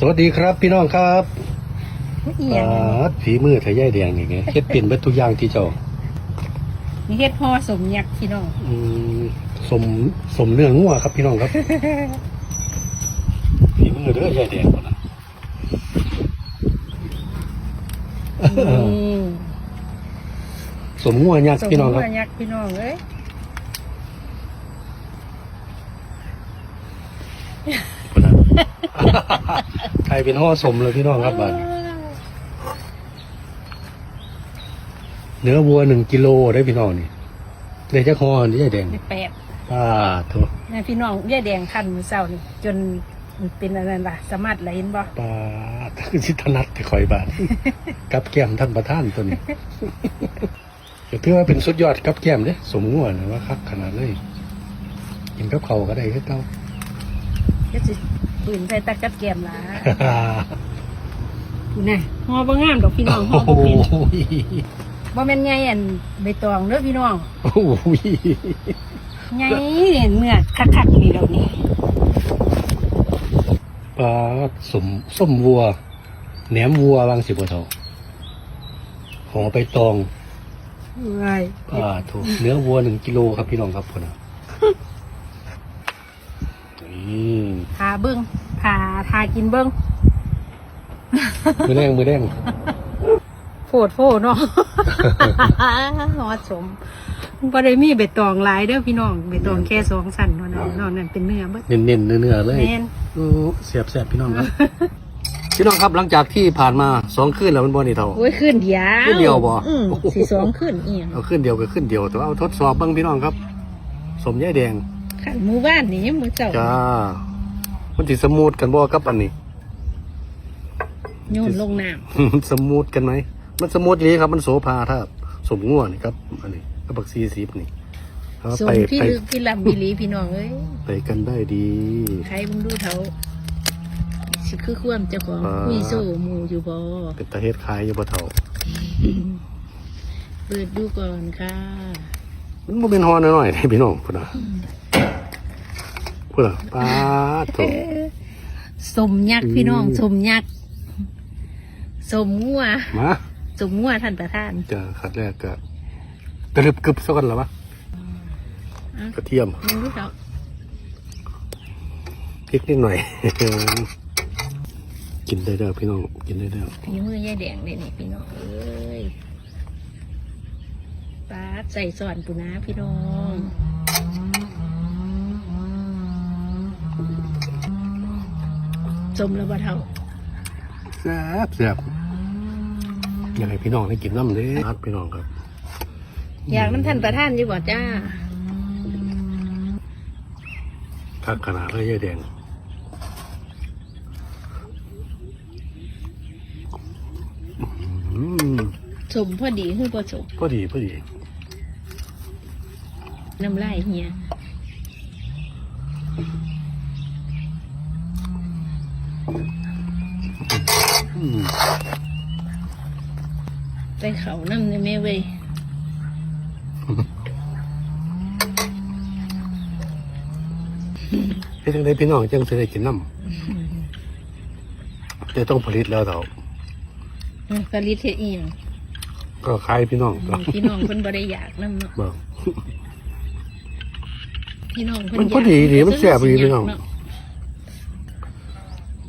สวัสดีครับพี่น้องครับอีหยังอ่าฝีมือไทยย่ายแดงอย่างเงี้ยเฮ็ดเป็นเบิดทุกอย่างที่เจ้านี่เฮ็ดห่อสมยักษ์พี่น้องอืมสมสมเนื้องัวครับพี่น้องครับฝีมือเด้อย่ายแดงคนนะนี่สมงัวยักษ์สมพี่น้องครับหัวยักษ์พี่น้องเอ้ยคนนะ ใครเป็นห่อสมเลยพี่น้องครับบ้านเนื้อวัวหนึ่งกิโลได้พี่น้องนี่ได้จักห่อนี่ย่ายแดงได้แปดป้าโถนี่พี่น้องยายแดงคันมือเศร้านี่จนมันเป็นอะไรล่ะ สามารถไหลเห็นบ่ป้าคือสิถนัดที่คอยบ้านกับแก้มท่านประท่านตัวนี้ก็ถือว่าเป็นสุดยอดกับแก้มเด้สมงัวนะว่าคักขนาดเลยกินกับเขาวก็ได้คือเก่าก็สิ ปืนใส่ตะกัดแกมล่ะพูน่ะห่อบ่งามดอกพี่น้องห่อโอ้บ่โหเป็นบ่แม่นใหญ่อันใบตองเด้อพี่น้องโอ้โหใหญ่เนื้อคักๆนี่ดอกนี่ปลาสมส้มวัวแหนมวัวบางสิบกว่าเท่าห่อไปตองว้ายป้าถูกเนื้อวัวหนึ่งกิโลครับพี่น้องครับพ่อนนี่ เบิ่งทาทากินเบิ่งมือแรงมือแรงโฟดโฟดเนาะฮอดสมบ่ได้มีใบตองหลายเด้อพี่น้องใบตองแค่สองสั้นเท่านั้นนอกนั้นเป็นเนื้อเบิดเน้นๆเนื้อๆเลยแม่นโอ้เสียบแสบพี่น้องครับพี่น้องครับหลังจากที่ผ่านมาสองคืนแล้วมันบ่นี่เท่าโอ้ยขึ้นเดียวขึ้นเดียวบ่อืมสิสองขึ้นอีหยังเอาขึ้นเดียวก็ขึ้นเดียวแต่ว่าเอาทดสอบเบ้างพี่น้องครับ สมยายแดงขันหมู่บ้านนี่มื้อเจ้าจ้า มันสิสมูทกันบ่กับอันนี้ โยนลงน้ำสมูทกันไหม มันสมูทดีครับ มันโสภาถ้าสมง่วนี่ครับ อันนี้กับบักซีซีนี่เอาสมไปที่ไปลึกที่ลำบิลีพี่น้องเอ้ยไปกันได้ดี ใครมึงดูเถาสิคือความเจ้าของอ่า คุยโซ่หมู่อยู่บ่เป็นตาเฮ็ดขายอยู่บ่เท่า เปิดดูก่อนค่ะ มันบ่เป็นฮอน้อยๆเด้พี่น้องพุ่นน่ะ พุ่นน่ะปาดโถสมยักษ์พี่น้องอืมสมยักษ์สมงัวมาสมงัวท่านประธานจะขัดแรกก็กระลึบกึบสักกันหรอวะอะกระเทียมมึงดูเถาพริกนิดหน่อย กินได้เด้อพี่น้องกินได้เด้อฝีมือยายแดงเลยนี่พี่น้องเอ้ยปาดใส่สอนปุนะพี่น้อง สมแล้วบ่เท่าแซ่บแซ่บอยากให้พี่น้องได้กินน้ำเด้อพี่น้องครับ อยากน้ำท่านประธานอยู่บ่จ้าคักขนาดเลยยายแดงอืมสมพอดีคือบ่สมพอดีพอดีน้ำลายเฮีย อืมใส่เขาน้ำในแม่เว้ยเฮ็ดจังไดพี่น้องจังสิได้กินน้ำจะต้องผลิตแล้วเถอะอืมกะลิเทเอียงก็ขายพี่น้องก็พี่น้องเพิ่นบ่ได้อยากน้ำเนาะบอกพี่น้องเพิ่นมันยากพอดีดีมันแซ่บดีพี่น้อง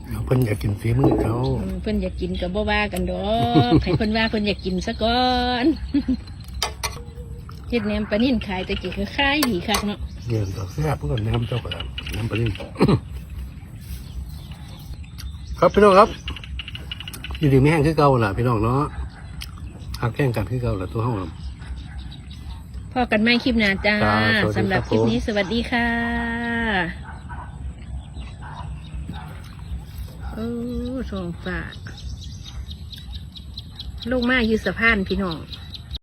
เาะเพิ่นอยากกินฝีมือเขาอืมเพิ่นอยากกินกับบ่ว่ากันดอกให้เพิ่นว่าเพิ่นอยากกินซะก่อนเฮ็ดแหนมปลานิ่นขายแต่กี้ก็ขายดีคักเนาะเงินดอกแซ่บเพื่อนน้ำเจ้าก็ได้น้ำปลานิ่มครับพี่น้องครับ อยู่ดีไม่แห้งคือเก่าล่ะพี่น้องเนาะหักแข่งกันคือเก่าล่ะตัวห้อง พอกันใหม่คลิปหน้าจ้าจ้าสวัสดีครับ สำหรับคลิปนี้สวัสดีค่ะ โอ้ทองฟ้าลงมาอยู่สะพานพี่น้อง